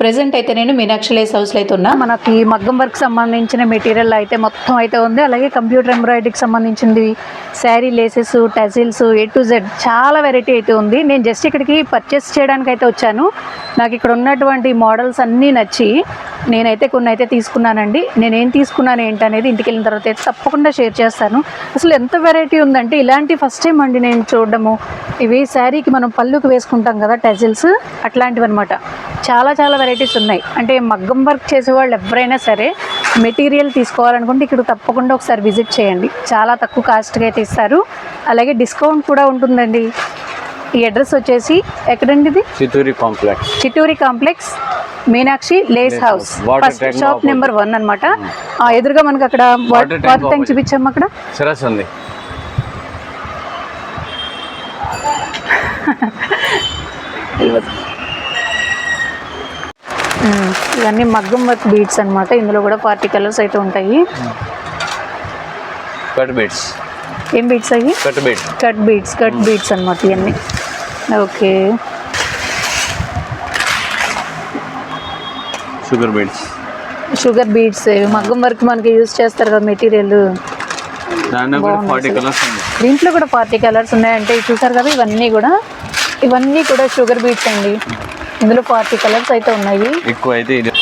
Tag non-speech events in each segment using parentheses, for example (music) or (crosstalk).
Present అయితే నేను Meenakshi Lay's హౌస్లో అయితే ఉన్నా. మనకి మగ్గం వర్క్ సంబంధించిన మెటీరియల్ అయితే మొత్తం అయితే ఉంది. అలాగే కంప్యూటర్ ఎంబ్రాయిడరీకి సంబంధించింది sari laces tassels A to Z చాలా వెరైటీ అయితే ఉంది. నేను జస్ట్ ఇక్కడికి పర్చేస్ చేయడానికి అయితే వచ్చాను. నాకు ఇక్కడ ఉన్నటువంటి మోడల్స్ అన్నీ నచ్చి నేనైతే కొన్ని అయితే తీసుకున్నానండి. నేనేం తీసుకున్నాను ఏంటనేది ఇంటికి వెళ్ళిన తర్వాత అయితే తప్పకుండా షేర్ చేస్తాను. అసలు ఎంత వెరైటీ ఉందంటే ఇలాంటి ఫస్ట్ టైం అండి నేను చూడడము. ఇవి శారీకి మనం పళ్ళుకి వేసుకుంటాం కదా టజిల్స్ అట్లాంటివి అనమాట చాలా చాలా వెరైటీస్ ఉన్నాయి. అంటే మగ్గం వర్క్ చేసే వాళ్ళు ఎవరైనా సరే మెటీరియల్ తీసుకోవాలనుకుంటే ఇక్కడ తప్పకుండా ఒకసారి విజిట్ చేయండి. చాలా తక్కువ కాస్ట్గా అయితే ఇస్తారు అలాగే డిస్కౌంట్ కూడా ఉంటుందండి. ఈ అడ్రస్ వచ్చేసి ఎక్కడండి ఇది? Chitturi complex Chitturi complex Meenakshi lace house first shop. Number one అనమాట ఎదురుగా మనకు అక్కడ వాటర్ ట్యాంక్. చూపించాము అక్కడ? సరస్ ఉంది. ఉమ్, (laughs) ఇవన్నీ మగ్గం వర్క్ బీడ్స్ అన్నమాట. ఇందులో కూడా పార్టీ కలర్స్ అయితే ఉంటాయి. కట్ బీట్స్ ఏం బీడ్స్ అవి? Cut beads cut beads cut beads అనమాట ఇవన్నీ. Okay. Sugar beads sugar beads మగ్గం వర్క్ మనకి యూజ్ చేస్తారు కదా మెటీరియల్. దాంట్లో కూడా ఫార్టీ. కలర్స్ పార్టీ కలర్స్ ఉన్నాయంటే చూసారు కదా ఇవన్నీ కూడా? ఇవన్నీ కూడా షుగర్ బీట్స్ అండి. ఇందులో పార్టీ కలర్స్ అయితే ఉన్నాయి. ఎక్కువ అయితే ఇది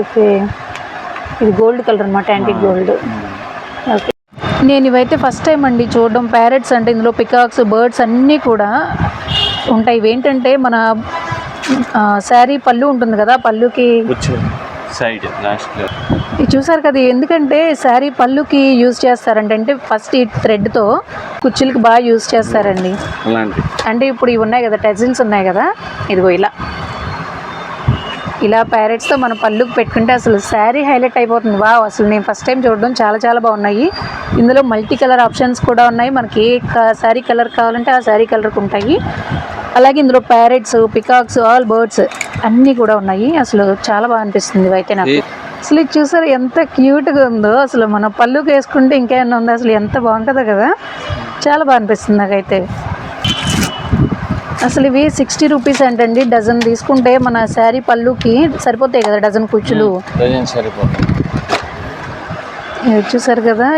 ఓకే. ఇది గోల్డ్ కలర్ అనమాట యాంటీ గోల్డ్. ఓకే. నేను ఇవైతే ఫస్ట్ టైం అండి చూడడం. ప్యారెట్స్ అంటే ఇందులో పికాక్స్ బర్డ్స్ అన్నీ కూడా ఉంటాయి. ఇవేంటంటే మన శారీ పళ్ళు ఉంటుంది కదా పళ్ళుకి సైడ్ లాస్ట్ చూసారు కదా ఎందుకంటే శారీ పళ్ళుకి యూజ్ చేస్తారంటే అంటే ఫస్ట్ ఈ థ్రెడ్తో కుర్చీలకి బాగా యూజ్ చేస్తారండి. అంటే ఇప్పుడు ఇవి ఉన్నాయి కదా టెజిల్స్ ఉన్నాయి కదా ఇదిగో ఇలా. ఇలా ప్యారెట్స్తో మన పళ్ళుకి పెట్టుకుంటే అసలు శారీ హైలైట్ అయిపోతుంది. వా అసలు నేను ఫస్ట్ టైం చూడడం చాలా చాలా బాగున్నాయి. ఇందులో మల్టీ కలర్ ఆప్షన్స్ కూడా ఉన్నాయి. మనకి ఏ శారీ కలర్ కావాలంటే ఆ శారీ కలర్కి ఉంటాయి. అలాగే ఇందులో ప్యారెట్స్ పికాక్స్ ఆల్ బర్డ్స్ అన్నీ కూడా ఉన్నాయి. అసలు చాలా బాగా అనిపిస్తుంది ఇవైతే నాకు. అసలు ఇది చూసారు ఎంత క్యూట్గా ఉందో. అసలు మన పళ్ళుకి వేసుకుంటే ఇంకేమైనా ఉందో? అసలు ఎంత బాగుంటుందో కదా. చాలా బాగా అనిపిస్తుంది నాకైతే. అసలు ఇవి సిక్స్టీ రూపీస్ అంటండి. డజన్ తీసుకుంటే మన శారీ పళ్ళుకి సరిపోతాయి కదా డజన్ కుచ్చులు. చూసారు కదా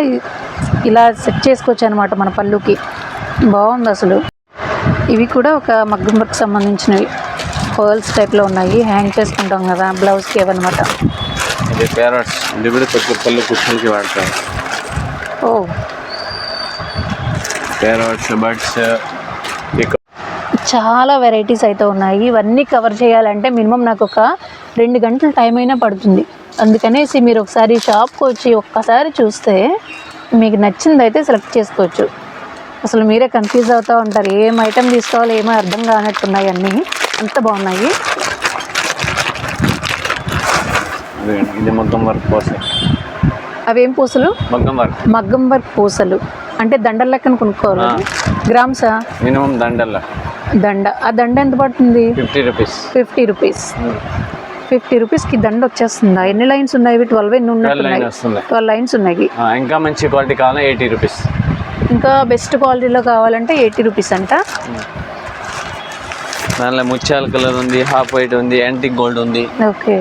ఇలా సెట్ చేసుకోవచ్చు అనమాట మన పళ్ళుకి. బాగుంది అసలు. ఇవి కూడా ఒక మగ్గం వర్క్ సంబంధించినవి. పర్ల్స్ టైప్లో ఉన్నాయి. హ్యాంగ్ చేసుకుంటాం కదా బ్లౌజ్కి ఇవన్నమాట ఇది ప్యారట్స్ ఇది కూడా పళ్ళు కుర్చీలకి వాడతారు. ఓ. ప్యారట్స్ బర్డ్స్ చాలా వెరైటీస్ అయితే ఉన్నాయి. ఇవన్నీ కవర్ చేయాలంటే మినిమం నాకు ఒక రెండు గంటల టైం అయినా పడుతుంది. అందుకనేసి మీరు ఒకసారి షాప్కి వచ్చి ఒక్కసారి చూస్తే మీకు నచ్చింది అయితే సెలెక్ట్ చేసుకోవచ్చు. అసలు మీరే కన్ఫ్యూజ్ అవుతూ ఉంటారు. ఏం ఐటెం తీసుకోవాలో ఏమో అర్థం కానట్టున్నాయి అన్నీ. అంత బాగున్నాయి. ఇది మొత్తం వర్క్ కోసం అవేం పూసలు? మొత్తం వర్క్. మగ్గం వర్క్ పూసలు. అంటే దండల లెక్కన కొనుక్కోవాలి? గ్రామ్సా? మినిమం దండల. దండ. ఆ దండ ఎంత పడుతుంది? Fifty rupees. Fifty rupees. Fifty రూపీస్కి దండ వచ్చేస్తుందా? ఎన్ని లైన్స్ ఉన్నాయి? ఇవి ట్వెల్వ్ ఎన్ని వస్తుంది. ట్వెల్వ్ లైన్స్ ఉన్నాయి. ఇంకా మంచి క్వాలిటీ కావాలంటే ఎయిటీ రూపీస్. ఇంకా బెస్ట్ క్వాలిటీలో కావాలంటే ఎయిటీ రూపీస్ అంట. దానిలో ముత్యాల కలర్ ఉంది హాఫ్ వైట్ ఉంది యాంటిక్ గోల్డ్ ఉంది. ఓకే.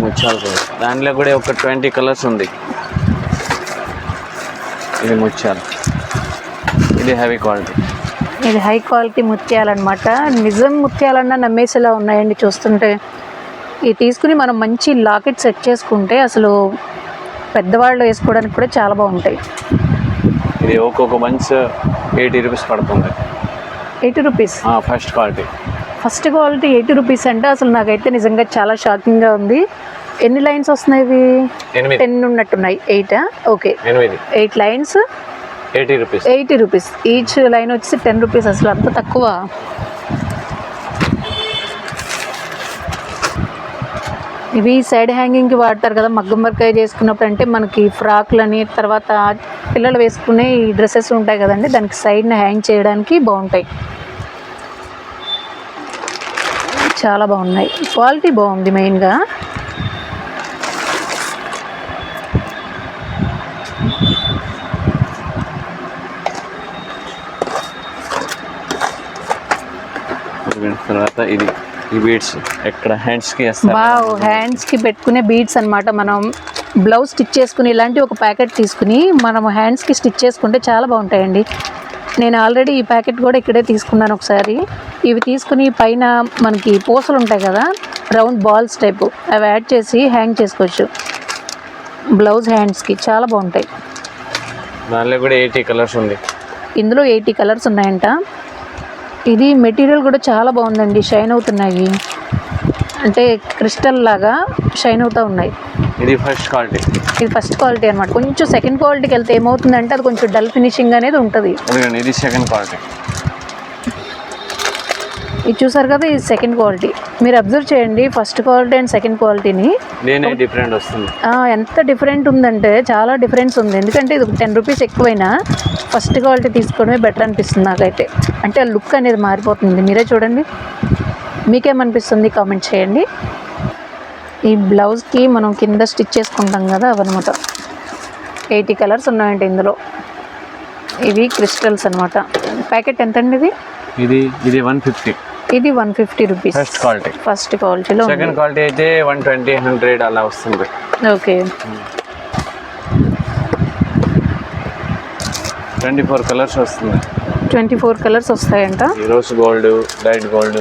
ముత్యాల కలర్ దానిలో కూడా ఒక ట్వంటీ కలర్స్ ఉంది. ఇది ముత్యాలు. ఇది హెవీ క్వాలిటీ. ఇది హై క్వాలిటీ ముత్యాలన్నమాట. నిజం ముత్యాలన్నా నమ్మేసేలా ఉన్నాయండి చూస్తుంటే. ఇది తీసుకుని మనం మంచి లాకెట్ సెట్ చేసుకుంటే అసలు పెద్దవాళ్ళు వేసుకోవడానికి కూడా చాలా బాగుంటాయి. ఇది ఒక్కొక్క బంచ్ ఎయిటీ రూపీస్ పడుతుంది. Eighty rupees? First quality. First quality eighty rupees అంటే అసలు నాకైతే నిజంగా చాలా షాకింగ్గా ఉంది. ఎన్ని లైన్స్ వస్తున్నాయి ఇవి టెన్ ఉన్నట్టున్నాయి ఎయిటా okay. Eight lines? Eighty rupees. Eighty rupees. Each line వచ్చి టెన్ రూపీస్ అసలు అంత తక్కువ. ఇవి సైడ్ హ్యాంగింగ్కి వాడతారు కదా మగ్గం వర్క్ అయి చేసుకున్నప్పుడు అంటే మనకి ఫ్రాక్లని తర్వాత పిల్లలు వేసుకునే ఈ డ్రెస్సెస్ ఉంటాయి కదండి దానికి సైడ్ని హ్యాంగ్ చేయడానికి బాగుంటాయి. చాలా బాగున్నాయి. క్వాలిటీ బాగుంది మెయిన్గా. తర్వాత ఇది ఈ బీడ్స్ ఎక్కడ హ్యాండ్స్కి వేస్తారు? బావ్ హ్యాండ్స్కి పెట్టుకునే బీడ్స్ అన్నమాట మనం. బ్లౌజ్ స్టిచ్ చేసుకుని ఇలాంటి ఒక ప్యాకెట్ తీసుకుని మనం హ్యాండ్స్కి స్టిచ్ చేసుకుంటే చాలా బాగుంటాయండి. నేను ఆల్రెడీ ఈ ప్యాకెట్ కూడా ఇక్కడే తీసుకున్నాను ఒకసారి. ఇవి తీసుకుని పైన మనకి పూసలు ఉంటాయి కదా రౌండ్ బాల్స్ టైపు అవి యాడ్ చేసి హ్యాంగ్ చేసుకోవచ్చు. బ్లౌజ్ హ్యాండ్స్కి చాలా బాగుంటాయి. దానిలో కూడా ఎయిటీ కలర్స్ ఉంది. ఇందులో ఎయిటీ కలర్స్ ఉన్నాయంట. ఇది మెటీరియల్ కూడా చాలా బాగుందండి షైన్ అవుతున్నాయి. అంటే క్రిస్టల్ లాగా షైన్ అవుతూ ఉన్నాయి. ఇది ఫస్ట్ క్వాలిటీ ఇది ఫస్ట్ క్వాలిటీ అనమాట కొంచెం సెకండ్ క్వాలిటీకి వెళ్తే ఏమవుతుందంటే అది కొంచెం డల్ ఫినిషింగ్ అనేది ఉంటుంది. ఇది సెకండ్ క్వాలిటీ ఇది చూసారు కదా ఇది సెకండ్ క్వాలిటీ మీరు అబ్జర్వ్ చేయండి ఫస్ట్ క్వాలిటీ అండ్ సెకండ్ క్వాలిటీని డిఫరెంట్ వస్తుంది. ఎంత డిఫరెంట్ ఉందంటే చాలా డిఫరెన్స్ ఉంది. ఎందుకంటే ఇది టెన్ రూపీస్ ఎక్కువైనా ఫస్ట్ క్వాలిటీ తీసుకోవడమే బెటర్ అనిపిస్తుంది నాకైతే. అంటే ఆ లుక్ అనేది మారిపోతుంది. మీరే చూడండి. మీకేమనిపిస్తుంది? కామెంట్ చేయండి. ఈ బ్లౌజ్కి మనం కింద స్టిచ్ చేసుకుంటాం కదా అవన్నమాట. ఎయిటీ కలర్స్ ఉన్నాయండి ఇందులో. ఇవి క్రిస్టల్స్ అనమాట ప్యాకెట్ ఎంత అండి ఇది? ఇది ఇది వన్ ఫిఫ్టీ. ఇది one fifty rupees. First quality first క్వాలిటీలో సెకండ్ క్వాలిటీ అయితే వన్ ట్వంటీ హండ్రెడ్ అలా వస్తుంది. ఓకే. ట్వంటీ ఫోర్ కలర్స్ వస్తుంది. ట్వంటీ ఫోర్ కలర్స్ వస్తాయంట? Rose gold light gold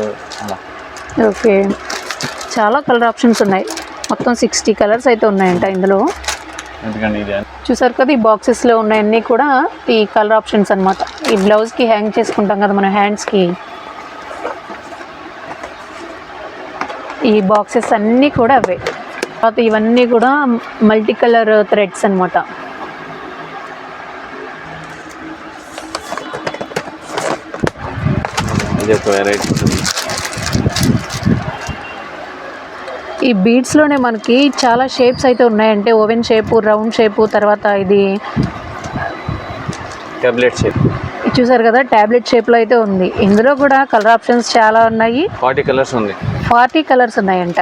okay. చాలా కలర్ ఆప్షన్స్ ఉన్నాయి. మొత్తం సిక్స్టీ కలర్స్ అయితే ఉన్నాయంట ఇందులో. చూసారు కదా ఈ బాక్సెస్లో ఉన్నాయన్నీ కూడా ఈ కలర్ ఆప్షన్స్ అన్నమాట. ఈ బ్లౌజ్కి హ్యాంగ్ చేసుకుంటాం కదా మన హ్యాండ్స్కి ఈ బాక్సెస్ అన్నీ కూడా అవే. తర్వాత ఇవన్నీ కూడా మల్టీ కలర్ థ్రెడ్స్ అనమాట ఇది ఒక వెరైటీ ఉంది ఈ బీడ్స్లోనే మనకి చాలా షేప్స్ అయితే ఉన్నాయంటే ఓవెన్ షేపు రౌండ్ షేపు తర్వాత ఇది టాబ్లెట్ షేప్ చూసారు కదా ట్యాబ్లెట్ షేప్లో అయితే ఉంది. ఇందులో కూడా కలర్ ఆప్షన్స్ చాలా ఉన్నాయి. ఫార్టీ కలర్స్ ఉంది. ఫార్టీ కలర్స్ ఉన్నాయంట.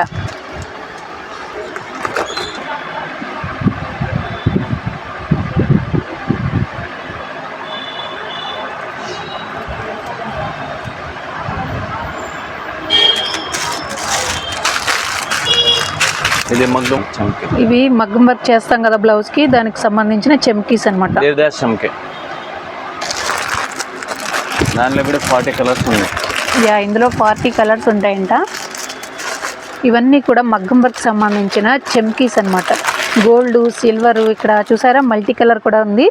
ఇది మగ్గం చంకే ఇవి మగ్గం వర్క్ చేస్తాం కదా బ్లౌజ్కి దానికి సంబంధించిన చెమ్కీస్ అనమాట దానిలో కూడా ఫార్టీ కలర్స్ ఉంది యా ఇందులో ఫార్టీ కలర్స్ ఉంటాయంట. ఇవన్నీ కూడా మగ్గం వర్క్ సంబంధించిన చెమ్కీస్ అనమాట గోల్డ్ సిల్వర్ ఇక్కడ చూసారా? మల్టీ కలర్ కూడా ఉంది.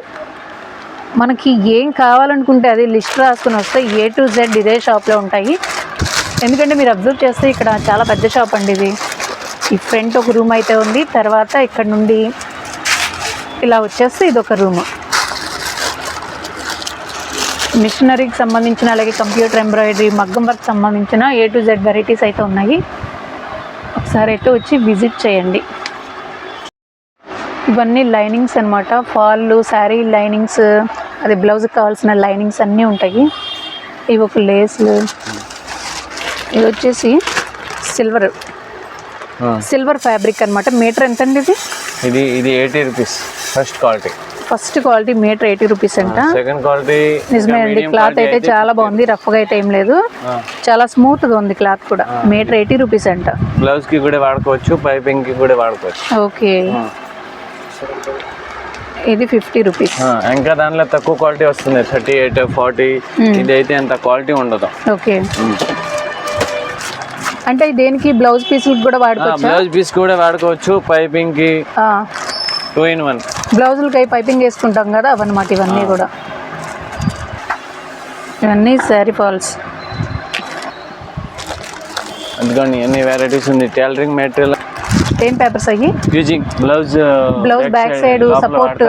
మనకి ఏం కావాలనుకుంటే అది లిస్ట్ రాసుకుని వస్తే ఏ టు జెడ్ ఇదే షాప్లో ఉంటాయి. ఎందుకంటే మీరు అబ్జర్వ్ చేస్తే ఇక్కడ చాలా పెద్ద షాప్ అండి ఇది. ఈ ఫ్రంట్ ఒక రూమ్ అయితే ఉంది. తర్వాత ఇక్కడ నుండి ఇలా వచ్చేస్తే ఇది ఒక రూమ్. మిషనరీకి సంబంధించిన అలాగే కంప్యూటర్ ఎంబ్రాయిడరీ మగ్గం వర్క్ సంబంధించిన ఏ టు జెడ్ వెరైటీస్ అయితే ఉన్నాయి. ఒకసారి అయితే వచ్చి విజిట్ చేయండి. ఇవన్నీ లైనింగ్స్ అనమాట ఫాళ్ళు శారీ లైనింగ్స్ అది బ్లౌజ్కి కావాల్సిన లైనింగ్స్ అన్నీ ఉంటాయి. ఇవి ఒక లేస్లు. ఇది వచ్చేసి సిల్వర్. సిల్వర్ ఫ్యాబ్రిక్ అనమాట మీటర్ ఎంత అండి ఇది? ఇది ఇది eighty rupees first quality first quality metre eighty rupees అంట. సెకండ్ క్వాలిటీ నిజమే అండి. క్లాత్ అయితే చాలా బాగుంది. రఫ్గా అయితే ఏం లేదు. చాలా స్మూత్గా ఉంది క్లాత్ కూడా. మీటర్ ఎయిటీ రూపీస్ అంట. బ్లౌజ్కి కూడా వాడుకోవచ్చు పైపింగ్కి కూడా వాడుకోవచ్చు. ఓకే. ఇది ఫిఫ్టీ రూపీస్ ఆ, ఇంకా దానిలో తక్కువ క్వాలిటీ వస్తుంది. థర్టీ ఎయిట్ ఫార్టీ ఇది అయితే అంత క్వాలిటీ ఉండదు. ఓకే. అంటే దేనికి బ్లౌజ్ పీసులకు కూడా వాడుకోవచ్చా? బ్లౌజ్ పీస్ కూడా వాడుకోవచ్చు పైపింగ్కి టూ ఇన్ వన్. బ్లౌజులకి పైపింగ్ వేసుకుంటాం కదా అవన్నమాట ఇవన్నీ కూడా. ఇవన్నీ శారీ ఫాల్స్ అందుకని ఎన్ని వెరైటీస్ ఉంది. టైలరింగ్ మెటీరియల్ ఏం పేపర్స్ అయ్యి? Using blouse Blouse back side support,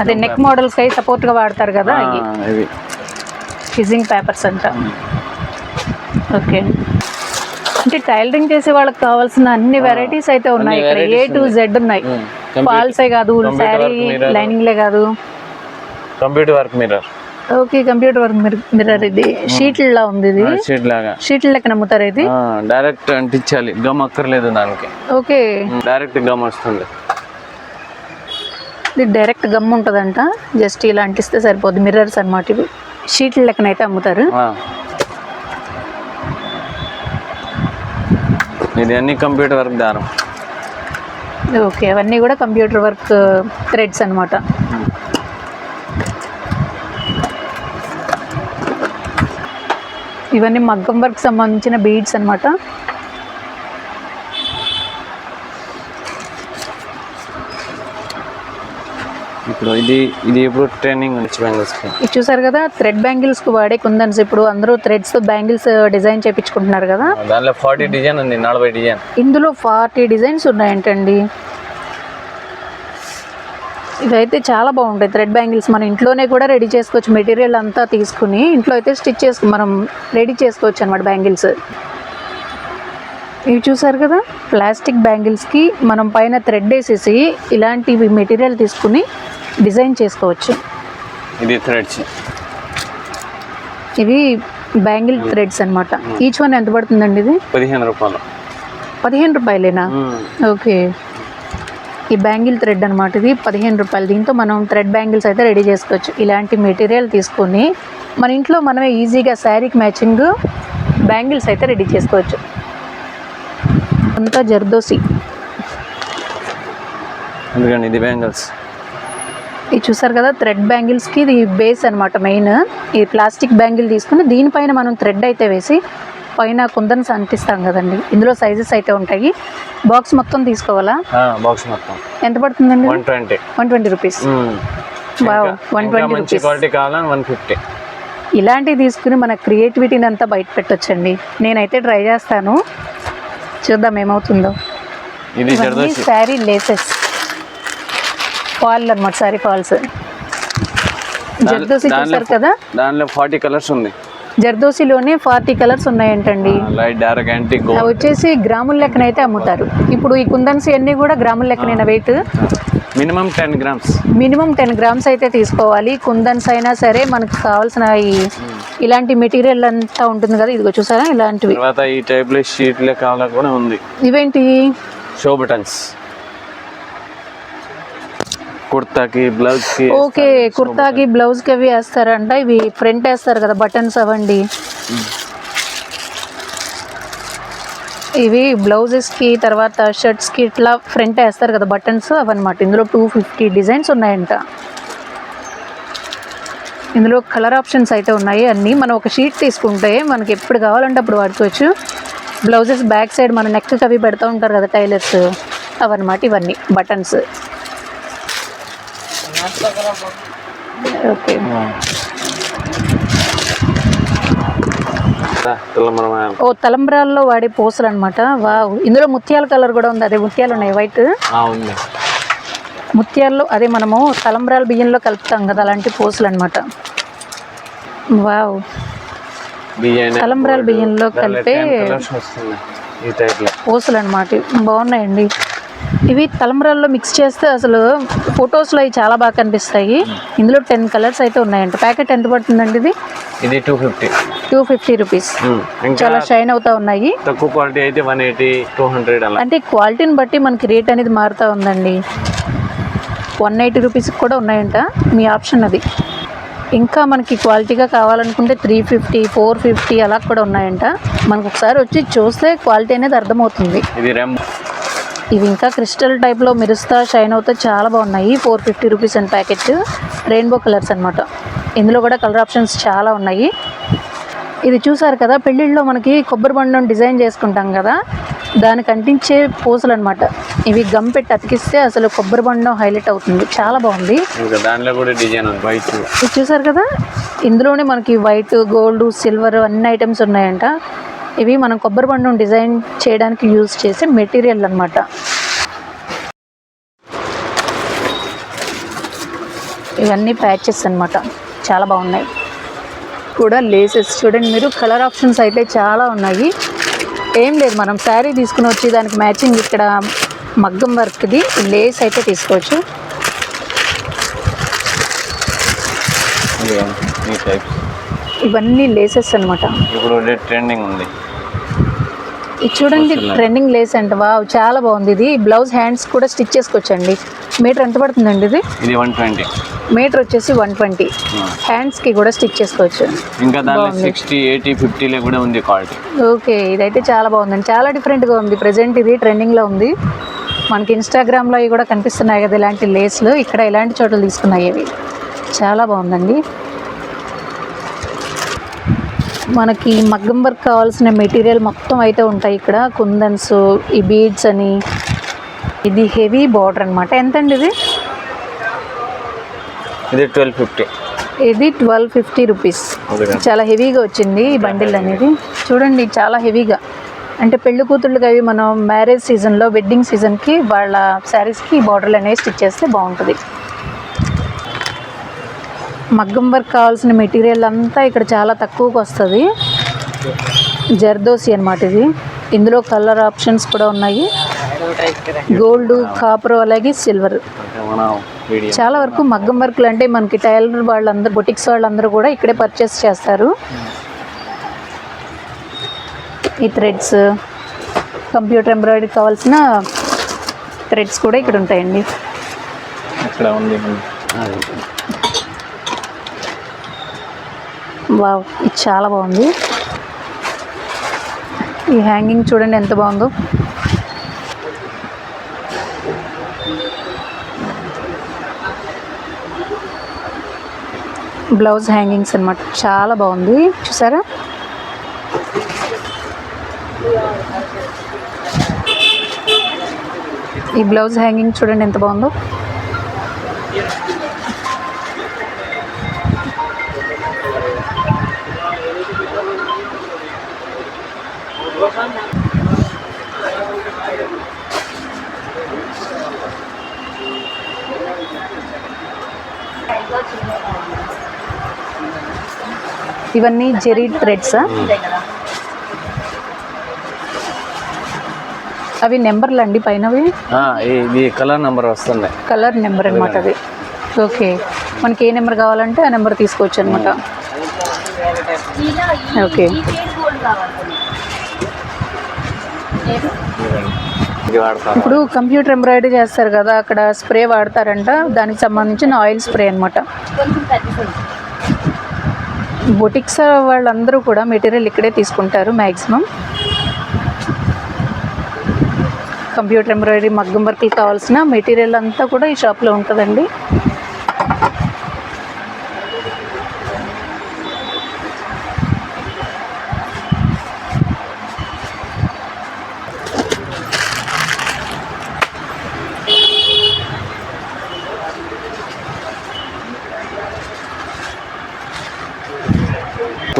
అదే నెక్ మోడల్స్ అవి సపోర్ట్గా వాడతారు కదా అవి ఇవి. ఫిజింగ్ పేపర్స్ అంట. ఓకే అంటే టైలరింగ్ చేసే వాళ్ళకి కావాల్సిన అన్ని వెరైటీస్ అయితే ఉన్నాయి. ఇక్కడ ఏ టు జెడ్ ఉన్నాయి. ఫాల్సే కాదు శారీ. లైనింగ్లే కాదు. Computer work mirror okay computer work mirror ఇది. షీట్లా ఉంది ఇది. షీట్ లాగా షీట్ల లెక్కన అమ్ముతారు ఇది? డైరెక్ట్ అంటించాలి గమ్ అక్కర్లేదు దానికి. ఓకే. డైరెక్ట్ గమ్ వస్తుంది. ఇది డైరెక్ట్ గమ్ ఉంటుందంట. జస్ట్ ఇలా అంటిస్తే సరిపోద్ది మిర్రర్స్ అన్నమాట ఇవి. షీట్ల లెక్కన అయితే అమ్ముతారు. ఇది అన్ని కంప్యూటర్ వర్క్ దారం. ఓకే అవన్నీ కూడా కంప్యూటర్ వర్క్ థ్రెడ్స్ అనమాట ఇవన్నీ మగ్గం వర్క్ సంబంధించిన బీడ్స్ అనమాట ఇప్పుడు ఇది ఇది ఇప్పుడు ట్రైనింగ్ ఇది చూసారు కదా థ్రెడ్ బ్యాంగిల్స్కి వాడే కుందన్స్. ఇప్పుడు అందరూ థ్రెడ్స్తో బ్యాంగిల్స్ డిజైన్ చేయించుకుంటున్నారు కదా. దానిలో ఫార్టీ డిజైన్ ఉంది నలభై డిజైన్ ఇందులో ఫార్టీ డిజైన్స్ ఉన్నాయంటండి. ఇవైతే చాలా బాగుంటాయి థ్రెడ్ బ్యాంగిల్స్ మన ఇంట్లోనే కూడా రెడీ చేసుకోవచ్చు మెటీరియల్ అంతా తీసుకుని ఇంట్లో అయితే స్టిచ్ చేసుకు మనం రెడీ చేసుకోవచ్చు అనమాట బ్యాంగిల్స్ ఇవి చూసారు కదా? ప్లాస్టిక్ బ్యాంగిల్స్కి మనం పైన థ్రెడ్ వేసేసి ఇలాంటివి మెటీరియల్ తీసుకుని డిజైన్ చేసుకోవచ్చు. ఇది థ్రెడ్స్. ఇవి బ్యాంగిల్ థ్రెడ్స్ అన్నమాట. ఈచ్ వన్ ఎంత పడుతుందండి ఇది? పదిహేను రూపాయలు. పదిహేను రూపాయలేనా? ఓకే. ఈ బ్యాంగిల్ థ్రెడ్ అనమాట ఇది. పదిహేను రూపాయలు. దీంతో మనం థ్రెడ్ బ్యాంగిల్స్ అయితే రెడీ చేసుకోవచ్చు. ఇలాంటి మెటీరియల్ తీసుకొని మన ఇంట్లో మనమే ఈజీగా శారీకి మ్యాచింగ్ బ్యాంగిల్స్ అయితే రెడీ చేసుకోవచ్చు. అంతా జర్దోసి. ఎందుకండి ఇది బ్యాంగిల్స్. ఇది చూసారు కదా థ్రెడ్ బ్యాంగిల్స్కి ఇది బేస్ అనమాట మెయిన్. ఈ ప్లాస్టిక్ బ్యాంగిల్ తీసుకుని దీనిపైన మనం థ్రెడ్ అయితే వేసి పైన కుందన్స్ అంటిస్తాం కదండి. ఇందులో సైజెస్ అయితే ఉంటాయి. బాక్స్ మొత్తం తీసుకోవాలా? బాక్స్ మొత్తం. ఎంత పడుతుందండి one twenty. One twenty rupees. One twenty rupees. Quality కావాలని వన్ ఫిఫ్టీ. ఇలాంటివి తీసుకుని మన క్రియేటివిటీని అంతా బయట పెట్టొచ్చండి. నేనైతే ట్రై చేస్తాను. చూద్దాం ఏమవుతుందో. ఇది శారీ లేసెస్. ఫాల్ అనమాట శారీ ఫాల్స్. జర్దోసి చూసారు కదా? దానిలో ఫార్టీ కలర్స్ ఉంది జర్దోసిలోనే ఫార్టీ కలర్స్ ఉన్నాయంటండి. వచ్చేసి గ్రాముల లెక్కన అయితే అమ్ముతారు. ఇప్పుడు ఈ కుందన్స్ అన్నీ కూడా గ్రాముల లెక్కనైన weight. Minimum ten grams. Minimum ten grams అయితే తీసుకోవాలి. కుందన్స్ అయినా సరే మనకు కావాల్సిన ఈ ఇలాంటి మెటీరియల్ అంతా ఉంటుంది కదా ఇదిగో చూసారా? ఇలాంటివి. తర్వాత ఈ టైప్ షీట్లే కావాలని కూడా ఉంది. ఇవేంటి? Show buttons. కుర్తాకి బ్లౌజ్కి ఓకే కుర్తాకి బ్లౌజ్కి అవి వేస్తారంట. ఇవి ఫ్రంట్ వేస్తారు కదా బటన్స్ అవండి. ఇవి బ్లౌజెస్కి తర్వాత షర్ట్స్కి ఇట్లా ఫ్రంట్ వేస్తారు కదా బటన్స్ అవన్నమాట. ఇందులో టూ ఫిఫ్టీ డిజైన్స్ ఉన్నాయంట. ఇందులో కలర్ ఆప్షన్స్ అయితే ఉన్నాయి. అన్నీ మనం ఒక షీట్ తీసుకుంటే మనకి ఎప్పుడు కావాలంటే అప్పుడు వాడుకోవచ్చు. బ్లౌజెస్ బ్యాక్ సైడ్ మన నెక్ అవి పెడతా ఉంటారు కదా టైలర్స్ అవన్నమాట ఇవన్నీ బటన్స్. ఓకే మనం ఓ తలంబ్రాల్లో వాడే పూసలు అనమాట వావ్. ఇందులో ముత్యాల కలర్ కూడా ఉంది. అదే ముత్యాలు ఉన్నాయి. వైట్ ముత్యాల్లో అదే మనము తలంబ్రాల బియ్యంలో కలుపుతాం కదా అలాంటి పూసలు అనమాట వావ్ తలంబ్రాల బియ్యంలో కలిపే పూసలు అనమాట బాగున్నాయండి. ఇవి తలంబ్రాల్లో మిక్స్ చేస్తే అసలు ఫొటోస్లో అవి చాలా బాగా కనిపిస్తాయి. ఇందులో టెన్ కలర్స్ అయితే ఉన్నాయంట. ప్యాకెట్ ఎంత పడుతుందండి ఇది? ఇది two fifty two fifty rupees. చాలా షైన్ అవుతా ఉన్నాయి. తక్కువ క్వాలిటీ అయితే వన్ ఎయిటీ టూ హండ్రెడ్ అలా. అంటే క్వాలిటీని బట్టి మనకి రేట్ అనేది మారుతూ ఉందండి. వన్ ఎయిటీ రూపీస్కి కూడా ఉన్నాయంట. మీ ఆప్షన్ అది. ఇంకా మనకి క్వాలిటీగా కావాలనుకుంటే త్రీ ఫిఫ్టీ ఫోర్ ఫిఫ్టీ అలా కూడా ఉన్నాయంట. మనకు ఒకసారి వచ్చి చూస్తే క్వాలిటీ అనేది అర్థమవుతుంది. ఇవి ఇంకా క్రిస్టల్ టైప్లో మెరుస్తా షైన్ అవుతా చాలా బాగున్నాయి. Four fifty rupees and packet. Rainbow colours అనమాట ఇందులో కూడా కలర్ ఆప్షన్స్ చాలా ఉన్నాయి. ఇది చూసారు కదా పెళ్ళిళ్ళలో మనకి కొబ్బరి బండం డిజైన్ చేసుకుంటాం కదా దానికి అంటించే పూసలు అనమాట ఇవి గమ్ పెట్టి అతికిస్తే అసలు కొబ్బరి బండం హైలైట్ అవుతుంది. చాలా బాగుంది. ఇంకా దానిలో కూడా డిజైన్ ఉంది వైట్. ఇది చూసారు కదా ఇందులోనే మనకి వైట్ గోల్డ్ సిల్వర్ అన్ని ఐటమ్స్ ఉన్నాయంట. ఇవి మనం కొబ్బరి బండం డిజైన్ చేయడానికి యూజ్ చేసే మెటీరియల్ అన్నమాట. ఇవన్నీ ప్యాచెస్ అన్నమాట. చాలా బాగున్నాయి. కూడా లేసెస్ చూడండి మీరు కలర్ ఆప్షన్స్ అయితే చాలా ఉన్నాయి. ఏం లేదు మనం శారీ తీసుకుని వచ్చి దానికి మ్యాచింగ్ ఇక్కడ మగ్గం వర్క్ది లేస్ అయితే తీసుకోవచ్చు. ఇవన్నీ లేసెస్ ఇప్పుడు ట్రెండింగ్ ఉంది. ఇది చూడండి ట్రెండింగ్ లేస్ అంట. వావ్ చాలా బాగుంది. ఇది బ్లౌజ్ హ్యాండ్స్ కూడా స్టిచ్ చేసుకోవచ్చండి. మీటర్ ఎంత పడుతుందండి ఇది? ఇది వన్ ట్వంటీ. మీటర్ వచ్చేసి వన్ ట్వంటీ. హ్యాండ్స్కి కూడా స్టిచ్ చేసుకోవచ్చు. ఇంకా బాగుంది. సిక్స్టీ ఎయిటీ ఫిఫ్టీలో కూడా ఉంది క్వాలిటీ. ఓకే ఇదైతే చాలా బాగుందండి. చాలా డిఫరెంట్గా ఉంది. ప్రజెంట్ ఇది ట్రెండింగ్లో ఉంది. మనకి ఇన్స్టాగ్రామ్లో అవి కూడా కనిపిస్తున్నాయి కదా ఇలాంటి లేస్లు ఇక్కడ ఇలాంటి చోట్ల తీసుకున్నాయి ఇవి. చాలా బాగుందండి. మనకి మగ్గం వర్క్ కావాల్సిన మెటీరియల్ మొత్తం అయితే ఉంటాయి ఇక్కడ. కుందన్స్ ఈ బీడ్స్ అని ఇది హెవీ బార్డర్ అనమాట ఎంతండి ఇది? ఇది ట్వెల్వ్ ఫిఫ్టీ. ఇది ట్వెల్వ్ ఫిఫ్టీ రూపీస్. చాలా హెవీగా వచ్చింది ఈ బండిల్ అనేది. చూడండి చాలా హెవీగా. అంటే పెళ్ళి కూతుళ్ళకి అవి మనం మ్యారేజ్ సీజన్లో వెడ్డింగ్ సీజన్కి వాళ్ళ శారీస్కి బార్డర్లు అనేవి స్టిచ్ చేస్తే బాగుంటుంది. మగ్గం వర్క్ కావాల్సిన మెటీరియల్ అంతా ఇక్కడ చాలా తక్కువకి వస్తుంది. జర్దోసి అనమాట ఇది. ఇందులో కలర్ ఆప్షన్స్ కూడా ఉన్నాయి. గోల్డ్ కాపర్ అలాగే సిల్వర్. చాలా వరకు మగ్గం వర్క్లు అంటే మనకి టైలర్ వాళ్ళందరూ బొటిక్స్ వాళ్ళందరూ కూడా ఇక్కడే పర్చేస్ చేస్తారు. ఈ థ్రెడ్స్ కంప్యూటర్ ఎంబ్రాయిడరీ కావాల్సిన థ్రెడ్స్ కూడా ఇక్కడ ఉంటాయండి. వావ్ ఇది చాలా బాగుంది. ఈ హ్యాంగింగ్ చూడండి ఎంత బాగుందో. బ్లౌజ్ హ్యాంగింగ్స్ అన్నమాట. చాలా బాగుంది. చూసారా? ఈ బ్లౌజ్ హ్యాంగింగ్ చూడండి ఎంత బాగుందో. ఇవన్నీ జెరీ థ్రెడ్సా? అవి నెంబర్లు అండి పైనవి? ఇది కలర్ నెంబర్ వస్తున్నాయి. కలర్ నెంబర్ అనమాట అది ఓకే. మనకి ఏ నెంబర్ కావాలంటే ఆ నెంబర్ తీసుకోవచ్చు అనమాట ఓకే. ఇప్పుడు కంప్యూటర్ ఎంబ్రాయిడరీ చేస్తారు కదా అక్కడ స్ప్రే వాడతారంట. దానికి సంబంధించిన ఆయిల్ స్ప్రే అనమాట బొటిక్స్ వాళ్ళందరూ కూడా మెటీరియల్ ఇక్కడే తీసుకుంటారు మ్యాక్సిమం కంప్యూటర్ ఎంబ్రాయిడరీ మగ్గం వర్క్లు కావాల్సిన మెటీరియల్ అంతా కూడా ఈ షాప్లో ఉంటుందండి.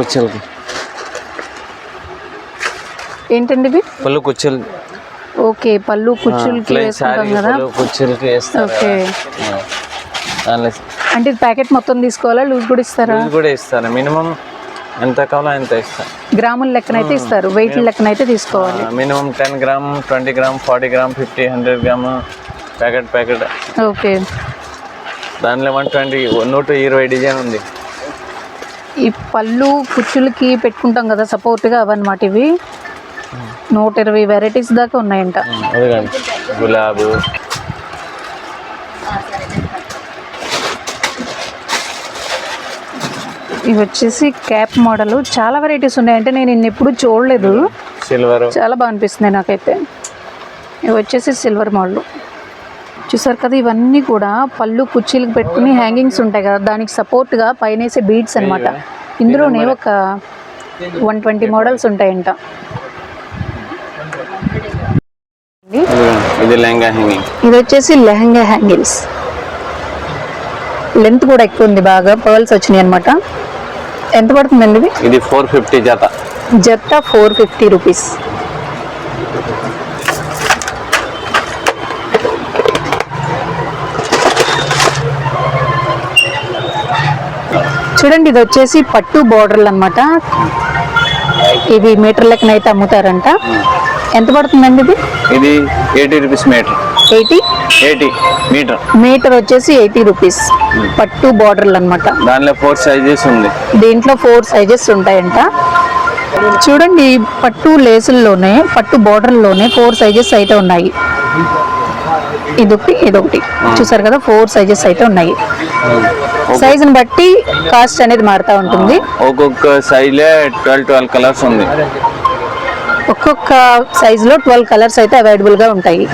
కుర్చీలకి ఏంటండి ఇవి పళ్ళు కుర్చీలు ఓకే పళ్ళు శారీ వేసుకుంటాం కదా? కుర్చీలకి వేస్తారు ఓకే. అంటే ప్యాకెట్ మొత్తం తీసుకోవాలా? లూజ్ కూడా ఇస్తారా? లూజ్ కూడా ఇస్తారు. మినిమం ఎంత కావాలో అంత ఇస్తారు. గ్రాముల లెక్కనైతే ఇస్తారు. వెయిట్ లెక్కనైతే తీసుకోవాలి. Minimum ten gram twenty gram forty gram fifty hundred gram packet packet. Okay. దానిలో వన్ ట్వంటీ నూట ఇరవై డిజైన్ ఉంది. ఈ పళ్ళు కుచ్చులకి పెట్టుకుంటాం కదా సపోర్ట్గా అవన్నమాట ఇవి. నూట ఇరవై వెరైటీస్ దాకా ఉన్నాయంట. గులాబు. ఇవి వచ్చేసి క్యాప్ మోడల్. చాలా వెరైటీస్ ఉన్నాయి అంటే నేను ఇన్ని ఎప్పుడు చూడలేదు. సిల్వర్. చాలా బాగా అనిపిస్తుంది నాకైతే. ఇవి వచ్చేసి సిల్వర్ మోడల్. చూసారు కదా ఇవన్నీ కూడా పళ్ళు కుర్చీలకు పెట్టుకుని హ్యాంగింగ్స్ ఉంటాయి కదా దానికి సపోర్ట్గా పైన వేసే బీడ్స్ అనమాట ఇందులోనే ఒక వన్ ట్వంటీ మోడల్స్ ఉంటాయంట. ఇది లెహంగా హ్యాంగింగ్ ఇది వచ్చేసి లెహంగా హ్యాంగిల్స్ లెంత్ కూడా ఎక్కువ ఉంది బాగా పర్ల్స్ వచ్చినాయి అనమాట ఎంత పడుతుందండి ఇది? ఇది ఫోర్ ఫిఫ్టీ జత. జత ఫోర్ ఫిఫ్టీ రూపీస్ చూడండి ఇది వచ్చేసి పట్టు బోర్డర్లు అనమాట ఇవి మీటర్ లెక్కన అయితే అమ్ముతారంట. ఎంత పడుతుందండి ఇది? ఇది eighty rupees metre eighty? Eighty metre metre వచ్చేసి ఎయిటీ రూపీస్ పట్టు బార్డర్లు అనమాట దానిలో ఫోర్ సైజెస్ ఉంది. దీంట్లో ఫోర్ సైజెస్ ఉంటాయంట. చూడండి పట్టు లేసుల్లోనే పట్టు బార్డర్లోనే ఫోర్ సైజెస్ అయితే ఉన్నాయి. ఇదొకటి ఇదొకటి. చూసారు కదా ఫోర్ సైజెస్ అయితే ఉన్నాయి. సైజుని బట్టి కాస్ట్ అనేది మారుతూ ఉంటుంది. ఒక్కొక్క సైజులే ట్వెల్వ్ ట్వెల్వ్ కలర్స్ ఉంది. ఒక్కొక్క సైజులో ట్వెల్వ్ కలర్స్ అయితే అవైలబుల్గా ఉంటాయి.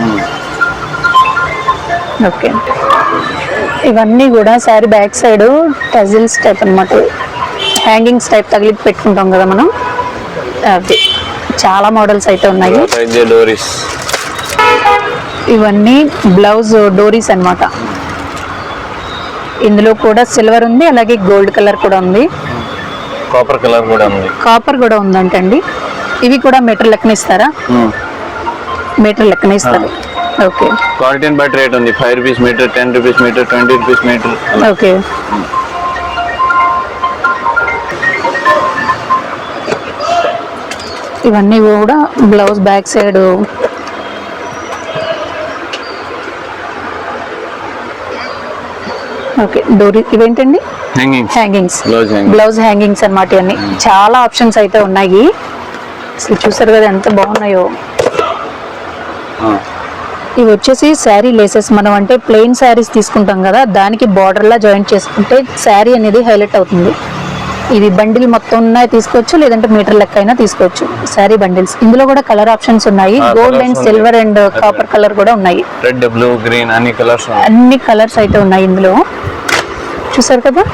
ఓకే ఇవన్నీ కూడా sari back side tassels type అన్నమాట. హ్యాంగింగ్స్ టైప్ తగిలి పెట్టుకుంటాం కదా మనం. అవి. చాలా మోడల్స్ అయితే ఉన్నాయి. ఇవన్నీ బ్లౌజ్ డోరీస్ అన్నమాట. ఇందులో కూడా సిల్వర్ ఉంది అలాగే గోల్డ్ కలర్ కూడా ఉంది. కాపర్ కలర్ కూడా ఉంది. కాపర్ కూడా ఉందంటండి. ఇవి కూడా మీటర్ లెక్కన ఇస్తారా? మీటర్ లెక్కన ఇస్తారు. ఓకే. క్వాలిటీని బట్టి రేట్ ఉంది. Five rupees metre ten rupees metre twenty rupees metre. Okay. ఇవన్నీ కూడా బ్లౌజ్ బ్యాక్ సైడ్ ఓకే డోరీ ఇవేంటండి? Hanging hangings blouse hanging blouse hangings అన్నమాట ఇవన్నీ. చాలా ఆప్షన్స్ అయితే ఉన్నాయి. అసలు చూసారు కదా ఎంత బాగున్నాయో. ఇవి వచ్చేసి శారీ లేసెస్ మనం అంటే ప్లెయిన్ శారీస్ తీసుకుంటాం కదా దానికి border లా జాయింట్ చేసుకుంటే శారీ అనేది హైలైట్ అవుతుంది. ఇవి బండిల్ మొత్తం ఉన్నాయి తీసుకోవచ్చు లేదంటే మీటర్ లెక్క అయినా తీసుకోవచ్చు. శారీ బండిల్స్. ఇందులో కూడా కలర్ ఆప్షన్స్ ఉన్నాయి. Gold and. Silver and copper colour కూడా ఉన్నాయి. రెడ్ బ్లూ గ్రీన్ అన్ని కలర్స్ అన్ని కలర్స్ అయితే ఉన్నాయి ఇందులో. చూసారు కదా?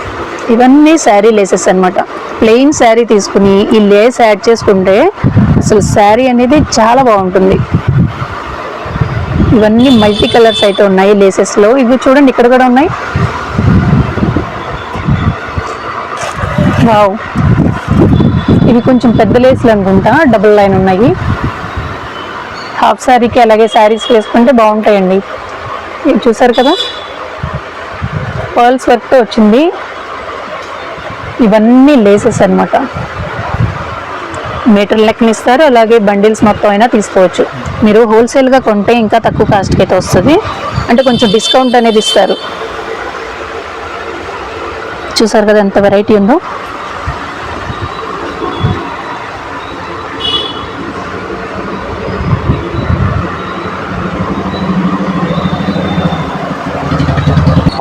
ఇవన్నీ శారీ లేసెస్ అన్నమాట. ప్లెయిన్ శారీ తీసుకుని ఈ లేస్ యాడ్ చేసుకుంటే అసలు శారీ అనేది చాలా బాగుంటుంది. ఇవన్నీ మల్టీ కలర్స్ అయితే ఉన్నాయి లేసెస్లో ఇవి చూడండి ఇక్కడ కూడా ఉన్నాయి. వావ్. ఇవి కొంచెం పెద్ద లేస్లు అనుకుంటా డబుల్ లైన్ ఉన్నాయి. హాఫ్ శారీకి అలాగే శారీస్ వేసుకుంటే బాగుంటాయండి. ఇవి చూసారు కదా? పర్ల్స్ వర్క్తో వచ్చింది. ఇవన్నీ లేసెస్ అన్నమాట. మీటర్ లెక్కన ఇస్తారు అలాగే బండిల్స్ మొత్తం అయినా తీసుకోవచ్చు. మీరు హోల్సేల్గా కొంటే ఇంకా తక్కువ కాస్ట్కి అయితే వస్తుంది. అంటే కొంచెం డిస్కౌంట్ అనేది ఇస్తారు. చూసారు కదా ఎంత వెరైటీ ఉందో?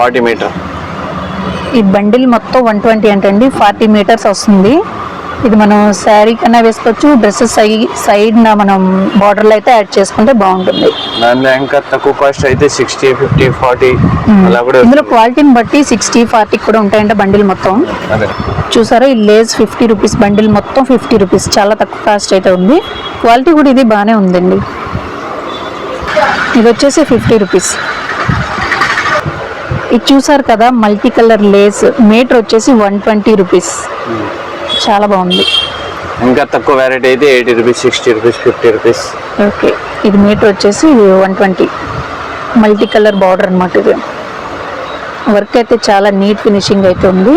Forty metre. ఈ బండిల్ మొత్తం వన్ ట్వంటీ అంటండి. ఫార్టీ మీటర్స్ వస్తుంది. ఇది మనం శారీ కన్నా వేసుకోవచ్చు. డ్రెస్సెస్ సై సైడ్ మనం బార్డర్లో అయితే యాడ్ చేసుకుంటే బాగుంటుంది. దానిలో ఇంకా తక్కువ కాస్ట్ అయితే సిక్స్టీ ఫిఫ్టీ ఫార్టీ అలా కూడా ఇందులో క్వాలిటీని బట్టి సిక్స్టీ ఫార్టీ కూడా ఉంటాయంట బండిల్ మొత్తం. చూసారా? ఈ లేస్ ఫిఫ్టీ రూపీస్ బండిల్ మొత్తం ఫిఫ్టీ రూపీస్. చాలా తక్కువ కాస్ట్ అయితే ఉంది. క్వాలిటీ కూడా ఇది బాగానే ఉందండి. ఇది వచ్చేసి ఫిఫ్టీ రూపీస్. ఇది చూసారు కదా మల్టీ కలర్ లేస్ మీటర్ వచ్చేసి వన్ ట్వంటీ రూపీస్. చాలా బాగుంది. ఇంకా తక్కువ వెరైటీ అయితే eighty rupees sixty rupees fifty rupees. Okay ఇది మీటర్ వచ్చేసి one twenty. Multi colour border అనమాట ఇది. వర్క్ అయితే చాలా నీట్ ఫినిషింగ్ అయితే ఉంది.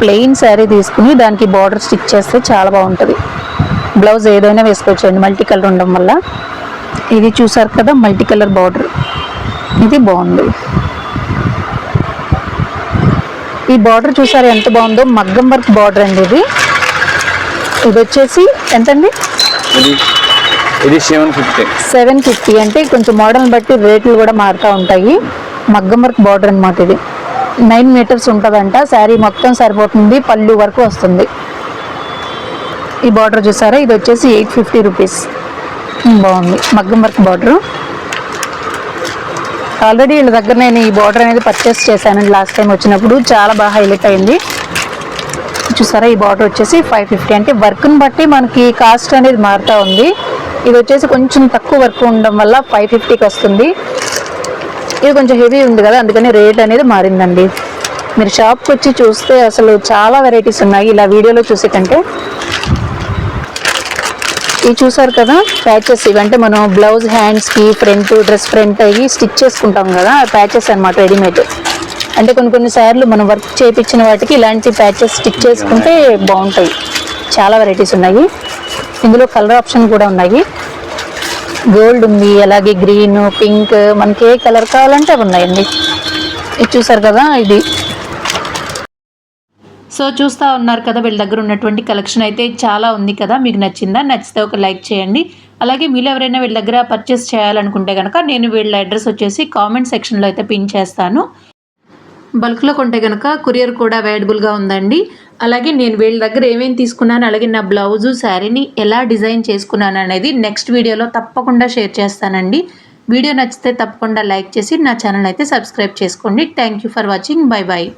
ప్లెయిన్ శారీ తీసుకుని దానికి బార్డర్ స్టిచ్ చేస్తే చాలా బాగుంటుంది. బ్లౌజ్ ఏదైనా వేసుకోవచ్చండి మల్టీ కలర్ ఉండడం వల్ల. ఇది చూసారు కదా మల్టీ కలర్ బార్డర్. ఇది బాగుంది. ఈ బార్డర్ చూసారు ఎంత బాగుందో? మగ్గం వర్క్ బార్డర్ అండి ఇది. ఇది వచ్చేసి ఎంతండి? ఇది సెవెన్ ఫిఫ్టీ సెవెన్ ఫిఫ్టీ అంటే కొంచెం మోడల్ని బట్టి రేట్లు కూడా మారుతూ ఉంటాయి. మగ్గం వర్క్ బార్డర్ అనమాట ఇది. నైన్ మీటర్స్ ఉంటుందంట. శారీ మొత్తం సరిపోతుంది. పళ్ళు వరకు వస్తుంది. ఈ బార్డర్ చూసారా? ఇది వచ్చేసి ఎయిట్ ఫిఫ్టీ రూపీస్ బాగుంది. మగ్గం వర్క్ బార్డర్. ఆల్రెడీ వీళ్ళ దగ్గర నేను ఈ బార్డర్ అనేది పర్చేస్ చేశానండి లాస్ట్ టైం వచ్చినప్పుడు. చాలా బాగా హైలైట్ అయింది. చూసారా ఈ బార్డర్ వచ్చేసి ఫైవ్ ఫిఫ్టీ అంటే వర్క్ని బట్టి మనకి కాస్ట్ అనేది మారుతూ ఉంది. ఇది వచ్చేసి కొంచెం తక్కువ వర్క్ ఉండడం వల్ల ఫైవ్ ఫిఫ్టీకి వస్తుంది. ఇది కొంచెం హెవీ ఉంది కదా అందుకని రేట్ అనేది మారిందండి. మీరు షాప్కి వచ్చి చూస్తే అసలు చాలా వెరైటీస్ ఉన్నాయి. ఇలా వీడియోలో చూసే కంటే ఇవి చూసారు కదా ప్యాచెస్ ఇవంటే మనం బ్లౌజ్ హ్యాండ్స్కి ఫ్రంట్ డ్రెస్ ఫ్రంట్ అవి స్టిచ్ చేసుకుంటాం కదా ప్యాచెస్ అనమాట రెడీమేడ్. అంటే కొన్ని కొన్ని సార్లు మనం వర్క్ చేయించిన వాటికి ఇలాంటి ప్యాచెస్ స్టిచ్ చేసుకుంటే బాగుంటాయి. చాలా వెరైటీస్ ఉన్నాయి. ఇందులో కలర్ ఆప్షన్ కూడా ఉన్నాయి. గోల్డ్ ఉంది అలాగే గ్రీన్ పింక్ మనకి ఏ కలర్ కావాలంటే అవి ఉన్నాయండి. ఇది చూసారు కదా ఇది సో చూస్తూ ఉన్నారు కదా వీళ్ళ దగ్గర ఉన్నటువంటి కలెక్షన్ అయితే చాలా ఉంది కదా మీకు నచ్చిందా? నచ్చితే ఒక లైక్ చేయండి. అలాగే మీరు ఎవరైనా వీళ్ళ దగ్గర పర్చేస్ చేయాలనుకుంటే కనుక నేను వీళ్ళ అడ్రస్ వచ్చేసి కామెంట్ సెక్షన్లో అయితే పిన్ చేస్తాను. బల్క్లో కొంటే కనుక కొరియర్ కూడా అవైలబుల్గా ఉందండి. అలాగే నేను వీళ్ళ దగ్గర ఏమేమి తీసుకున్నాను అలాగే నా బ్లౌజు శారీని ఎలా డిజైన్ చేసుకున్నాను అనేది నెక్స్ట్ వీడియోలో తప్పకుండా షేర్ చేస్తానండి. వీడియో నచ్చితే తప్పకుండా లైక్ చేసి నా ఛానల్ అయితే సబ్స్క్రైబ్ చేసుకోండి. Thank you for watching bye bye